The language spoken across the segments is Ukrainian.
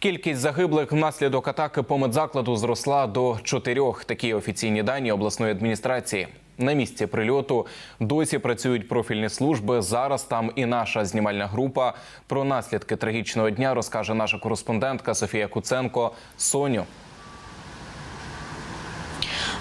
Кількість загиблих внаслідок атаки по медзакладу зросла до чотирьох. Такі офіційні дані обласної адміністрації. На місці прильоту досі працюють профільні служби. Зараз там і наша знімальна група. Про наслідки трагічного дня розкаже наша кореспондентка Софія Куценко. Соню.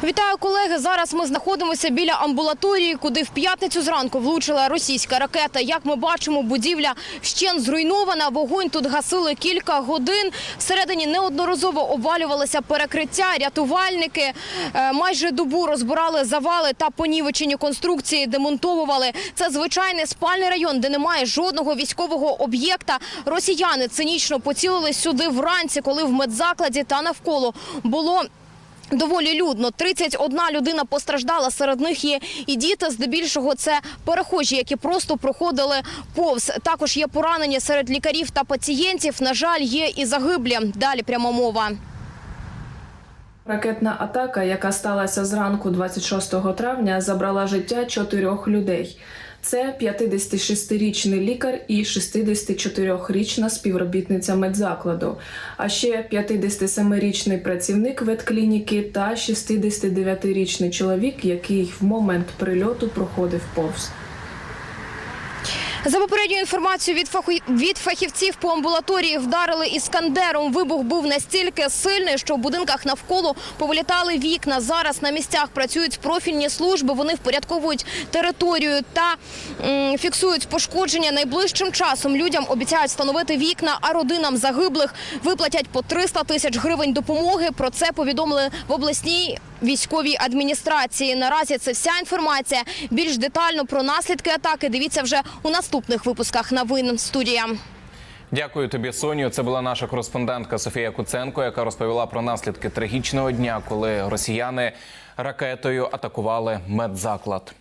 Вітаю, колеги. Зараз ми знаходимося біля амбулаторії, куди в п'ятницю зранку влучила російська ракета. Як ми бачимо, будівля вщен зруйнована. Вогонь тут гасили кілька годин. Всередині неодноразово обвалювалося перекриття. Рятувальники е, майже добу розбирали завали та понівечені конструкції, демонтовували. Це звичайний спальний район, де немає жодного військового об'єкта. Росіяни цинічно поцілили сюди вранці, коли в медзакладі та навколо було Доволі людно. 31 людина постраждала. Серед них є і діти. Здебільшого це перехожі, які просто проходили повз. Також є поранені серед лікарів та пацієнтів. На жаль, є і загиблі. Далі пряма мова. Ракетна атака, яка сталася зранку 26 травня, забрала життя чотирьох людей. Це 56-річний лікар і 64-річна співробітниця медзакладу, а ще 57-річний працівник ветклініки та 69-річний чоловік, який в момент прильоту проходив повз. За попередньою інформацією від фаху... від фахівців по амбулаторії вдарили іскандером. Вибух був настільки сильний, що в будинках навколо повилітали вікна. Зараз на місцях працюють профільні служби. Вони впорядковують територію та м, фіксують пошкодження. Найближчим часом людям обіцяють встановити вікна, а родинам загиблих виплатять по 300 тисяч гривень допомоги. Про це повідомили в обласній військовій адміністрації. Наразі це вся інформація. Більш детально про наслідки атаки дивіться вже у наступних випусках новин. Студія. Дякую тобі, Соню. Це була наша кореспондентка Софія Куценко, яка розповіла про наслідки трагічного дня, коли росіяни ракетою атакували медзаклад.